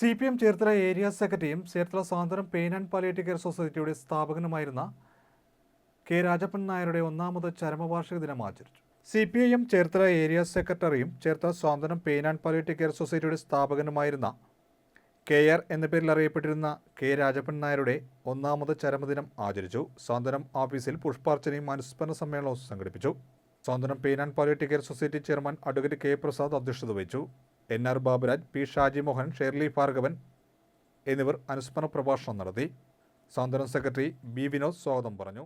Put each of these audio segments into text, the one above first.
C P M Cherthala area സെക്രട്ടറിയും ചേർത്തല സ്വാതന്ത്ര്യം pain and palliative care സൊസൈറ്റിയുടെ സ്ഥാപകനുമായിരുന്ന കെ രാജപ്പൻ നായരുടെ ഒന്നാമത് ചരമവാർഷിക ദിനം ആചരിച്ചു. C P I M Cherthala area സെക്രട്ടറിയും ചേർത്തല സ്വാതന്ത്ര്യം പെയിൻ ആൻഡ് പാലിയേറ്റീവ് കെയർ സൊസൈറ്റിയുടെ സ്ഥാപകനുമായിരുന്ന കെ ആർ എന്ന പേരിൽ അറിയപ്പെട്ടിരുന്ന കെ രാജപ്പൻ നായരുടെ ഒന്നാമത് ചരമദിനം ആചരിച്ചു. സ്വാതന്ത്ര്യം ഓഫീസിൽ പുഷ്പാർച്ചനയും അനുസ്മരണ സമ്മേളനവും സംഘടിപ്പിച്ചു. സ്വാതന്ത്ര്യം pain and palliative care society chairman advocate K Prasad അധ്യക്ഷത വഹിച്ചു. N R Baburaj P Shaji Mohan Shirley Bhargavan എന്നിവർ അനുസ്മരണ പ്രഭാഷണം നടത്തി. സ്വാതന്ത്ര്യം സെക്രട്ടറി ബി വിനോദ് സ്വാഗതം പറഞ്ഞു.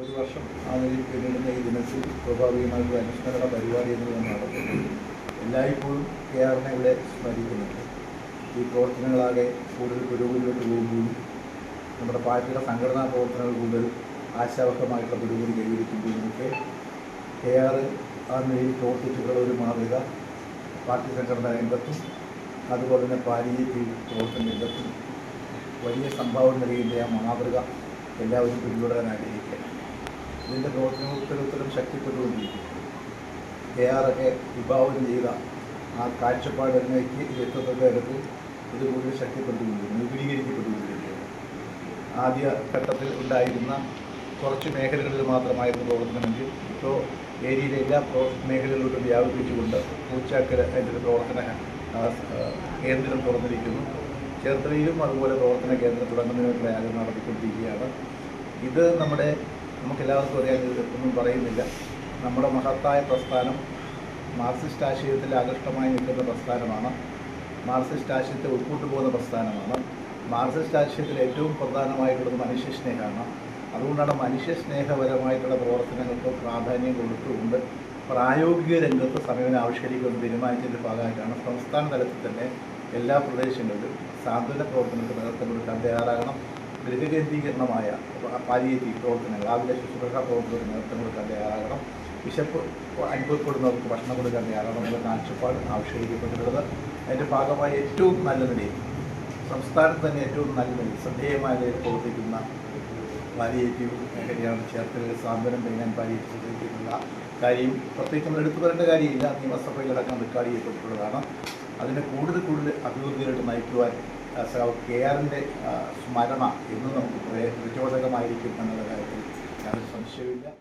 ഒരു വർഷം ആ നിലയിൽ പിന്നിടുന്ന ഈ ദിനത്തിൽ സ്വാഭാവികമായിട്ടുള്ള അനുസ്മരണ പരിപാടി എന്നുള്ളത് നടത്തുന്നത് എല്ലായ്പ്പോഴും കെ ആറിനെ ഇവിടെ സ്മരിക്കുന്നുണ്ട്. ഈ പ്രവർത്തനങ്ങളാകെ കൂടുതൽ പുരോഗതിയിലോട്ട് പോകുമ്പോഴും നമ്മുടെ പാർട്ടിയുടെ സംഘടനാ പ്രവർത്തനങ്ങൾ കൂടുതൽ ആശാവഹമായിട്ടുള്ള പുരോഗതി കൈവരിക്കുമ്പോഴും ഒക്കെ കെ ആർ ആ നിലയിൽ പ്രവർത്തിച്ചിട്ടുള്ള ഒരു മാതൃക പാർട്ടി സംഘടനാ രംഗത്തും അതുപോലെ തന്നെ പാലിയേറ്റീവ് പ്രവർത്തന രംഗത്തും വലിയ സംഭാവന നൽകിയ ആ മാതൃക എല്ലാവരും പിന്തുടരാൻ ആഗ്രഹിക്കുകയാണ്. ഇതിന്റെ പ്രവർത്തനങ്ങൾ ശക്തിപ്പെട്ടുകൊണ്ടിരിക്കുന്നു ശക്തിപ്പെട്ടുകൊണ്ടിരിക്കും കെ ആറൊക്കെ വിഭാവനം ചെയ്ത ആ കാഴ്ചപ്പാട് എന്നേക്ക് എത്തുന്നതിന്റെ അടുത്ത് ഇത് കൂടുതൽ ശക്തിപ്പെട്ടുകൊണ്ടിരിക്കുന്നു വിപുലീകരിക്കപ്പെട്ടുകൊണ്ടിരിക്കുകയാണ്. ആദ്യ ഘട്ടത്തിൽ ഉണ്ടായിരുന്ന കുറച്ച് മേഖലകളിൽ മാത്രമായിരുന്നു പ്രവർത്തനമെങ്കിൽ ഇപ്പോൾ ഏരിയയിലെ എല്ലാ മേഖലകളിലോട്ടും വ്യാപിപ്പിച്ചുകൊണ്ട് പൂച്ചാക്കര അതിന്റെ ഒരു പ്രവർത്തന കേന്ദ്രം തുറന്നിരിക്കുന്നു. ചേർത്തലയിലും അതുപോലെ പ്രവർത്തന കേന്ദ്രം തുടങ്ങുന്നതിന് ആഗ്രഹം നടത്തിക്കൊണ്ടിരിക്കുകയാണ്. ഇത് നമ്മുടെ നമുക്കെല്ലാവർക്കും അറിയാൻ ഒന്നും പറയുന്നില്ല. നമ്മുടെ മഹത്തായ പ്രസ്ഥാനം മാർസിസ്റ്റ് ആശയത്തിൽ ആകൃഷ്ടമായി നിൽക്കുന്ന പ്രസ്ഥാനമാണ്. മാർസിസ്റ്റ് ആശയത്തെ ഉൾക്കൊണ്ടു പോകുന്ന പ്രസ്ഥാനമാണ്. മാർസിസ്റ്റ് ആശയത്തിൽ ഏറ്റവും പ്രധാനമായിട്ടുള്ളത് മനുഷ്യസ്നേഹമാണ് അതുകൊണ്ടാണ് മനുഷ്യസ്നേഹപരമായിട്ടുള്ള പ്രവർത്തനങ്ങൾക്ക് പ്രാധാന്യം കൊടുത്തുകൊണ്ട് പ്രായോഗിക രംഗത്ത് സമീപനം ആവിഷ്കരിക്കുമെന്ന് തീരുമാനിച്ചതിന്റെ ഭാഗമായിട്ടാണ് സംസ്ഥാന തലത്തിൽ തന്നെ എല്ലാ പ്രദേശങ്ങളിലും സാന്ത്വന പ്രവർത്തനങ്ങൾക്ക് നേതൃത്വം കൊടുക്കാൻ തയ്യാറാകണം. ഗൃഹകേന്ദ്രീകരണമായ പാലിയേറ്റീവ് പ്രവർത്തനങ്ങൾ ആവിലെ ശുശ്രൂഷ പ്രവർത്തനങ്ങൾക്ക് നേതൃത്വം കൊടുക്കാൻ തയ്യാറാകണം. വിശപ്പ് അനുഭവപ്പെടുന്നവർക്ക് ഭക്ഷണം കൊടുക്കാൻ തയ്യാറാകണം എന്നുള്ള കാഴ്ചപ്പാട് ആവിഷ്കരിക്കപ്പെട്ടിട്ടുള്ളത്. അതിന്റെ ഭാഗമായി ഏറ്റവും നല്ല നിലയിൽ സംസ്ഥാനത്ത് തന്നെ ഏറ്റവും നല്ല നിലയിൽ ശ്രദ്ധേയമായ നിലയിൽ പ്രവർത്തിക്കുന്ന പാലിയേറ്റീവ് മേഖലയാണ് ചേർത്തലയിൽ സാന്ത്വനം പെയ്യാൻ പാലിയേറ്റീവ് കാര്യം. പ്രത്യേകിച്ച് നമ്മൾ എടുത്തു പറയേണ്ട കാര്യമില്ല. നിയമസഭയിലടക്കം റെക്കോർഡ് ചെയ്യപ്പെട്ടിട്ടുള്ളതാണ്. അതിനെ കൂടുതൽ കൂടുതൽ അഭിവൃദ്ധിയിലോട്ട് നയിക്കുവാൻ സഖാവ് കെ ആറിന്റെ സ്മരണ എന്നും നമുക്ക് പ്രചോദകമായിരിക്കും എന്നുള്ള കാര്യത്തിൽ യാതൊരു സംശയമില്ല